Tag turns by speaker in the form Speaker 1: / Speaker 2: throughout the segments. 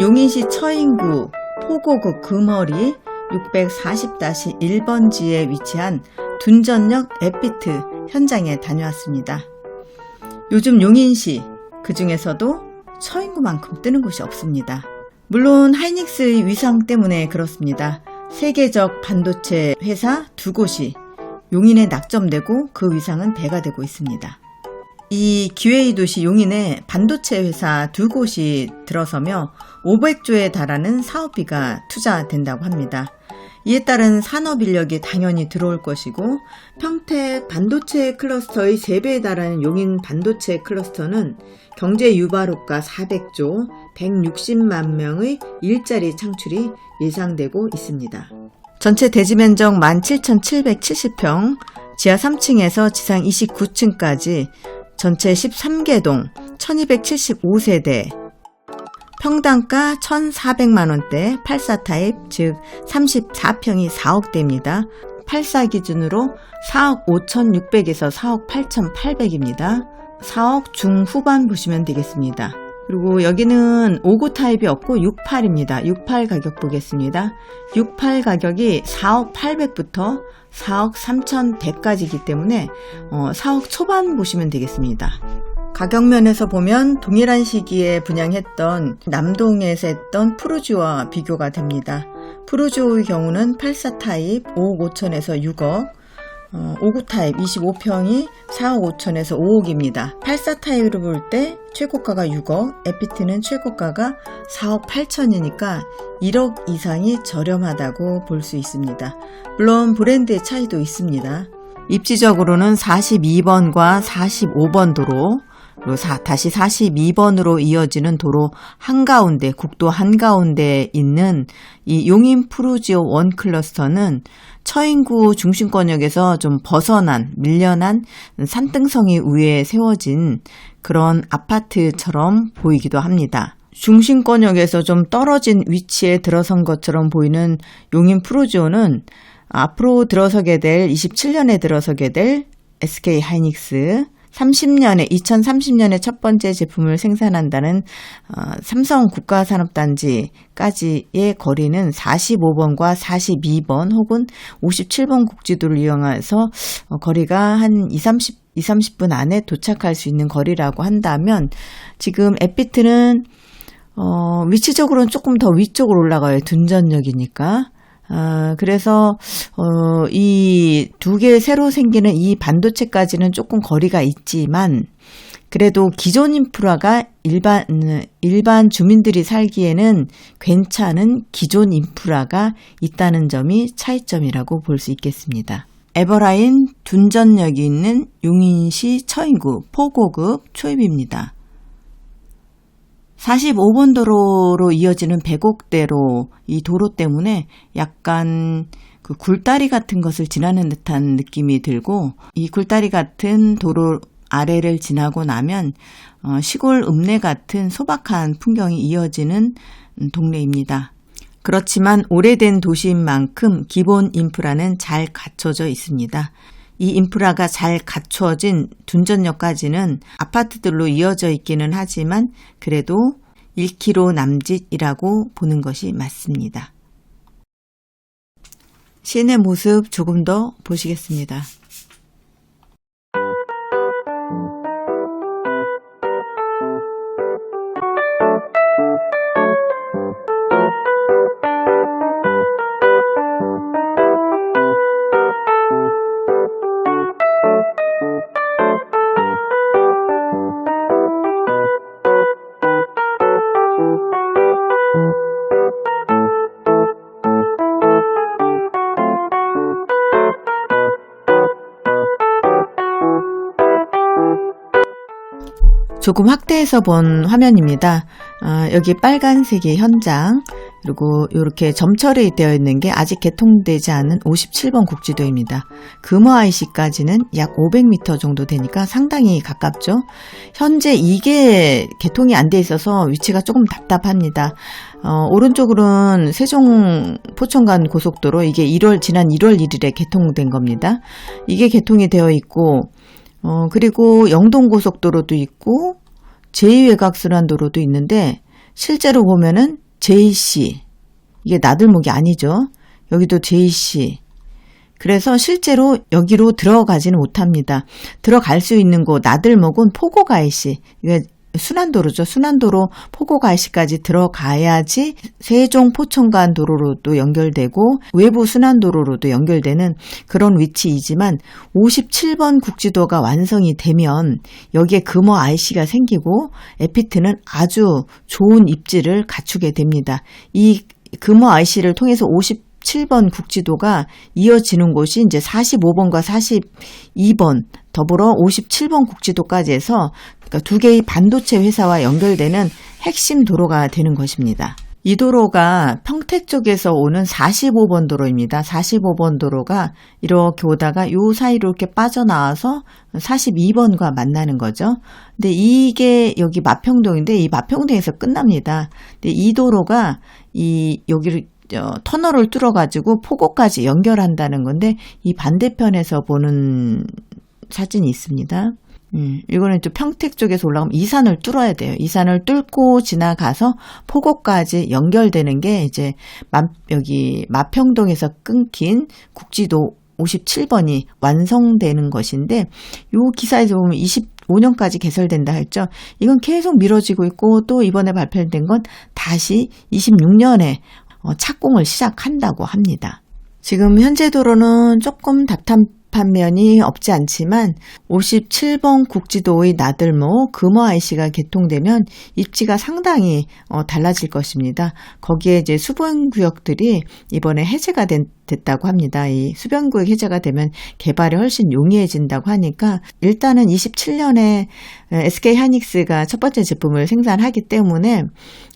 Speaker 1: 용인시 처인구 포고구 금허리 640-1번지에 위치한 둔전역 에피트 현장에 다녀왔습니다. 요즘 용인시 그 중에서도 처인구만큼 뜨는 곳이 없습니다. 물론 하이닉스의 위상 때문에 그렇습니다. 세계적 반도체 회사 두 곳이 용인에 낙점되고 그 위상은 배가 되고 있습니다. 이 기회의 도시 용인에 반도체 회사 두 곳이 들어서며 500조에 달하는 사업비가 투자된다고 합니다. 이에 따른 산업 인력이 당연히 들어올 것이고 평택 반도체 클러스터의 3배에 달하는 용인 반도체 클러스터는 경제 유발 효과 400조 160만 명의 일자리 창출이 예상되고 있습니다. 전체 대지 면적 17,770평, 지하 3층에서 지상 29층까지 전체 13개 동 1275세대 평당가 1,400만원대 84 타입 즉 34평이 4억대입니다. 84 기준으로 4억 5,600에서 4억 8,800입니다. 4억 중후반 보시면 되겠습니다. 그리고 여기는 59 타입이 없고 68입니다. 68 가격 보겠습니다. 68 가격이 4억 800부터 4억 3천 대까지이기 때문에 어, 4억 초반 보시면 되겠습니다. 가격면에서 보면 동일한 시기에 분양했던 남동에서 했던 푸르지오와 비교가 됩니다. 푸르지오의 경우는 84 타입 5억 5천에서 6억, 어, 59 타입 25평이 4억 5천에서 5억입니다. 84 타입으로 볼 때 최고가가 6억, 에피트는 최고가가 4억 8천이니까 1억 이상이 저렴하다고 볼 수 있습니다. 물론 브랜드의 차이도 있습니다. 입지적으로는 42번과 45번 도로, 사- 다시 42번으로 이어지는 도로 한가운데, 국도 한가운데에 있는 이 용인 푸르지오 원 클러스터는 처인구 중심권역에서 좀 벗어난, 밀려난 산등성이 위에 세워진 그런 아파트처럼 보이기도 합니다. 중심권역에서 좀 떨어진 위치에 들어선 것처럼 보이는 용인 프로지오는 앞으로 들어서게 될 27년에 들어서게 될 SK 하이닉스 30년에 2030년에 첫 번째 제품을 생산한다는 어, 삼성 국가산업단지까지의 거리는 45번과 42번 혹은 57번 국지도를 이용해서 어, 거리가 한 2, 30, 2, 30분 안에 도착할 수 있는 거리라고 한다면 지금 에피트는 어, 위치적으로는 조금 더 위쪽으로 올라가요. 둔전역이니까. 아, 그래서, 어, 이 두 개 새로 생기는 이 반도체까지는 조금 거리가 있지만, 그래도 기존 인프라가 일반, 일반 주민들이 살기에는 괜찮은 기존 인프라가 있다는 점이 차이점이라고 볼 수 있겠습니다. 에버라인 둔전역이 있는 용인시 처인구 포고급 초입입니다. 45번 도로로 이어지는 백옥대로 이 도로 때문에 약간 그 굴다리 같은 것을 지나는 듯한 느낌이 들고 이 굴다리 같은 도로 아래를 지나고 나면 어, 시골 읍내 같은 소박한 풍경이 이어지는 음, 동네입니다. 그렇지만 오래된 도시인 만큼 기본 인프라는 잘 갖춰져 있습니다. 이 인프라가 잘 갖추어진 둔전역까지는 아파트들로 이어져 있기는 하지만 그래도 1km 남짓이라고 보는 것이 맞습니다. 시내 모습 조금 더 보시겠습니다. 조금 확대해서 본 화면입니다. 아, 여기 빨간색이 현장, 그리고 이렇게 점철이 되어 있는 게 아직 개통되지 않은 57번 국지도입니다. 금화IC까지는 약 500m 정도 되니까 상당히 가깝죠. 현재 이게 개통이 안 돼 있어서 위치가 조금 답답합니다. 어, 오른쪽으로는 세종 포천간 고속도로 이게 1월 지난 1월 1일에 개통된 겁니다. 이게 개통이 되어 있고 어, 그리고 영동고속도로도 있고 제2외곽순환도로도 있는데 실제로 보면은 JC. 이게 나들목이 아니죠. 여기도 JC. 그래서 실제로 여기로 들어가지는 못합니다. 들어갈 수 있는 곳 나들목은 포고가이시. 순환도로죠. 순환도로 포고가이시까지 들어가야지 세종 포천간 도로로도 연결되고 외부 순환도로로도 연결되는 그런 위치이지만 57번 국지도가 완성이 되면 여기에 금호 IC가 생기고 에피트는 아주 좋은 입지를 갖추게 됩니다. 이 금호 IC를 통해서 50 7번 국지도가 이어지는 곳이 이제 45번과 42번 더불어 57번 국지도까지 해서 그러니까 두 개의 반도체 회사와 연결되는 핵심 도로가 되는 것입니다. 이 도로가 평택 쪽에서 오는 45번 도로입니다. 45번 도로가 이렇게 오다가 요 사이로 이렇게 빠져나와서 42번과 만나는 거죠. 근데 이게 여기 마평동인데 이 마평동에서 끝납니다. 근데 이 도로가 이 여기를 어, 터널을 뚫어가지고 포고까지 연결한다는 건데 이 반대편에서 보는 사진이 있습니다. 음, 이거는 또 평택 쪽에서 올라가면 이 산을 뚫어야 돼요. 이 산을 뚫고 지나가서 포고까지 연결되는 게 이제 마, 여기 마평동에서 끊긴 국지도 57번이 완성되는 것인데 요 기사에서 보면 25년까지 개설된다 했죠. 이건 계속 미뤄지고 있고 또 이번에 발표된 건 다시 26년에 어, 착공을 시작한다고 합니다. 지금 현재 도로는 조금 답답 한 면이 없지 않지만 57번 국지도의 나들목 금호 IC가 개통되면 입지가 상당히 어, 달라질 것입니다. 거기에 이제 수변 구역들이 이번에 해제가 된, 됐다고 합니다. 이 수변 구역 해제가 되면 개발이 훨씬 용이해진다고 하니까 일단은 27년에 SK 하이닉스가 첫 번째 제품을 생산하기 때문에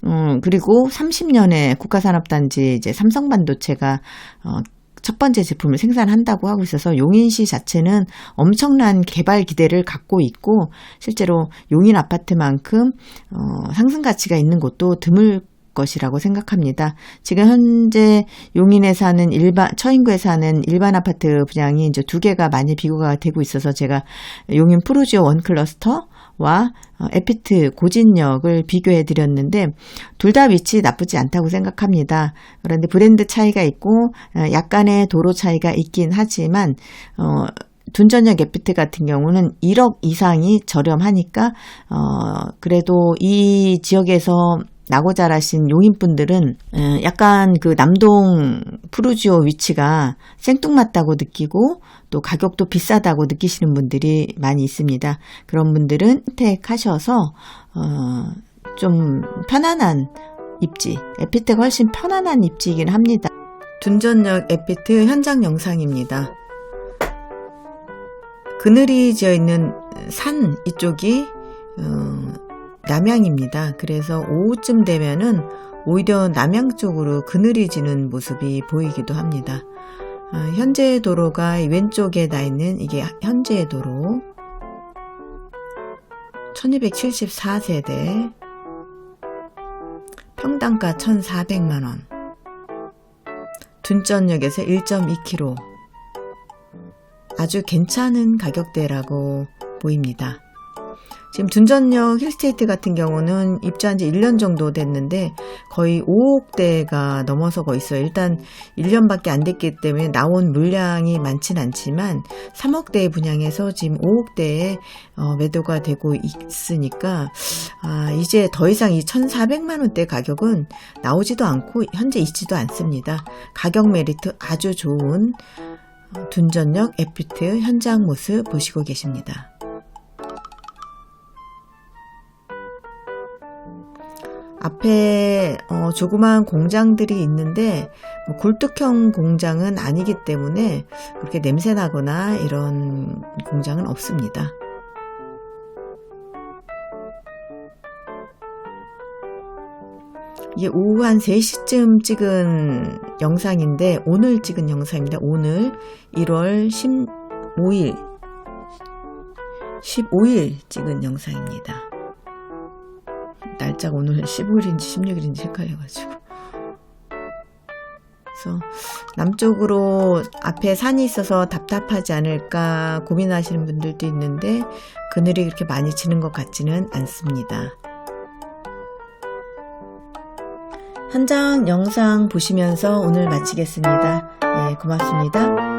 Speaker 1: 음, 그리고 30년에 국가산업단지 이제 삼성반도체가 어, 첫 번째 제품을 생산한다고 하고 있어서 용인시 자체는 엄청난 개발 기대를 갖고 있고 실제로 용인 아파트만큼 어, 상승 가치가 있는 곳도 드물 것이라고 생각합니다. 지금 현재 용인에 사는 일반 처인구에 사는 일반 아파트 분양이 이제 두 개가 많이 비교가 되고 있어서 제가 용인 프로지오 원 클러스터 와 어, 에피트 고진역을 비교해 드렸는데 둘 다 위치 나쁘지 않다고 생각합니다. 그런데 브랜드 차이가 있고 어, 약간의 도로 차이가 있긴 하지만 어 둔전역 에피트 같은 경우는 1억 이상이 저렴하니까 어 그래도 이 지역에서 나고 자라신 용인분들은 약간 그 남동 푸르지오 위치가 생뚱맞다고 느끼고 또 가격도 비싸다고 느끼시는 분들이 많이 있습니다. 그런 분들은 택하셔서 어, 좀 편안한 입지, 에피트가 훨씬 편안한 입지이긴 합니다. 둔전역 에피트 현장 영상입니다. 그늘이 지어 있는 산 이쪽이 어, 남양입니다. 그래서 오후쯤 되면은 오히려 남양 쪽으로 그늘이 지는 모습이 보이기도 합니다. 어, 현재 도로가 왼쪽에 나 있는 이게 현재 도로 1274세대 평당가 1400만원 둔전역에서 1.2km 아주 괜찮은 가격대라고 보입니다. 지금 둔전역 힐스테이트 같은 경우는 입주한 지 1년 정도 됐는데 거의 5억대가 넘어서고 있어요. 일단 1년밖에 안 됐기 때문에 나온 물량이 많진 않지만 3억대에 분양해서 지금 5억대에 어, 매도가 되고 있으니까 아, 이제 더 이상 이 1,400만 원대 가격은 나오지도 않고 현재 있지도 않습니다. 가격 메리트 아주 좋은 어, 둔전역 에피트 현장 모습 보시고 계십니다. 앞에 어, 조그마한 공장들이 있는데 뭐 굴뚝형 공장은 아니기 때문에 그렇게 냄새 나거나 이런 공장은 없습니다. 이게 오후 한 3시쯤 찍은 영상인데 오늘 찍은 영상입니다. 오늘 1월 15일 15일 찍은 영상입니다. 날짜가 오늘 15일인지 16일인지 헷갈려가지고. 그래서 남쪽으로 앞에 산이 있어서 답답하지 않을까 고민하시는 분들도 있는데 그늘이 그렇게 많이 지는 것 같지는 않습니다. 현장 영상 보시면서 오늘 마치겠습니다. 예, 고맙습니다.